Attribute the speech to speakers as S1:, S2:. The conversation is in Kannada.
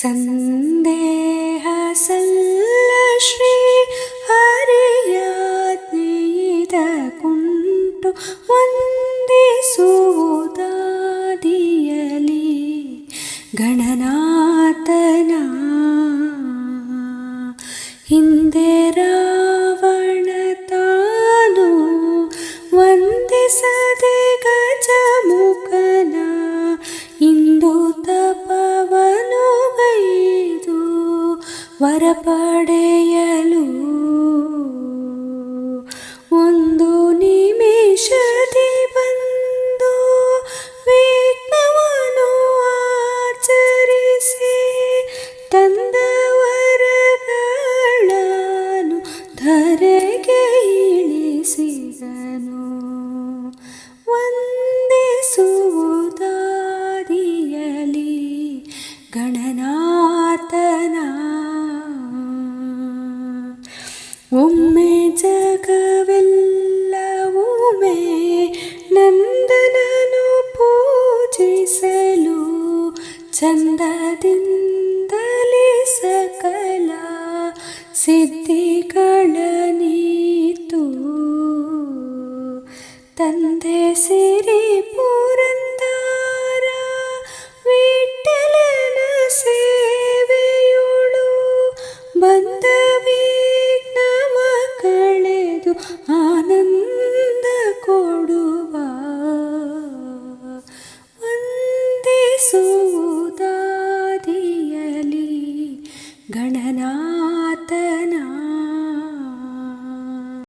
S1: सन्देहसल्ल श्री हरियाज्ञेद कुण्टु वन्दिसुदादियलि गणनातना ಹಿಂದೆ ಪಡೆಯಲು ಒಂದು ನಿಮಿಷದಿ ಬಂದು ವಿಘ್ನವನ್ನು ಆಚರಿಸಿ ತಂದವರಗಳನ್ನು ಧರೆಗೆ ಇಳಿಸಿದನು. ವಂದಿಸುವುದಾರಿಯಲಿ ಗಣನಾ ಒಮ್ಮೆ ಜಗವೆಲ್ಲವೊಮ್ಮೆ ನಂದನನು ಪೂಜಿಸಲು ಚಂದದಿಂದಲೇ ಸಕಲ ಸಿದ್ಧಿಗಳ ನೀತು ತಂದೆ ಸಿರಿ ಪುರಂದಾರ ವಿಠಲನ ಸೇವೆಯೋಳು ಬಂದ ആനന്ദ